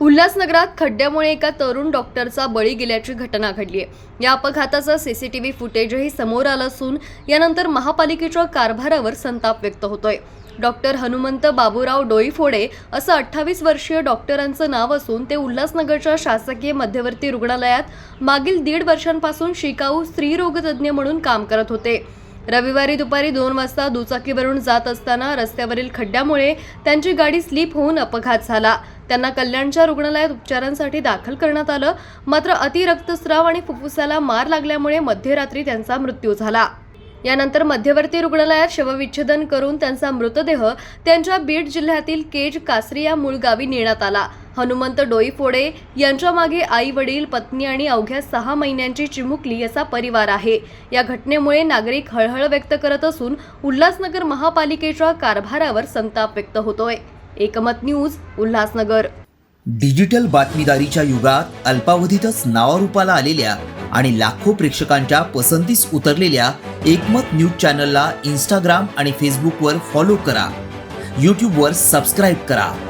उल्हासनगरात खड्ड्यामुळे एका तरुण डॉक्टरचा बळी गेल्याची घटना घडली आहे. या अपघाताचं सीसीटीव्ही फुटेजही समोर आलं असून यानंतर महापालिकेच्या कारभारावर संताप व्यक्त होतोय. डॉक्टर हनुमंत बाबूराव डोईफोडे असं अठ्ठावीस वर्षीय डॉक्टरांचं नाव असून ते उल्हासनगरच्या शासकीय मध्यवर्ती रुग्णालयात मागील दीड वर्षांपासून शिकाऊ स्त्रीरोगतज्ञ म्हणून काम करत होते. रविवारी दुपारी दोन वाजता दुचाकीवरून जात असताना रस्त्यावरील खड्ड्यामुळे त्यांची गाडी स्लिप होऊन अपघात झाला. त्यांना कल्याणच्या रुग्णालयात उपचारांसाठी दाखल करण्यात आलं. मात्र अतिरक्तस्राव आणि फुफ्फुसाला मार लागल्यामुळे मध्यरात्री त्यांचा मृत्यू झाला. यानंतर मध्यवर्ती रुग्णालयात शवविच्छेदन करून त्यांचा मृतदेह त्यांच्या बीड जिल्ह्यातील केज कासरी या मूळ गावी नेण्यात आला. हनुमंत डोईफोडे यांच्या मागे आई वडील पत्नी आणि अवघ्या सहा महिन्यांची चिमुकली असा परिवार आहे. या घटनेमुळे नागरिक हळहळ व्यक्त करत असून उल्हासनगर महापालिकेच्या कारभारावर संताप व्यक्त होतोय. एकमत न्यूज उल्हासनगर. डिजिटल बातमीदारीच्या युगात अल्पावधीतच नावारूपाला आलेल्या आणि लाखो प्रेक्षकांच्या पसंतीस उतरलेल्या एकमत न्यूज चॅनलला इंस्टाग्राम आणि फेसबुकवर फॉलो करा. यूट्यूबवर सबस्क्राईब करा.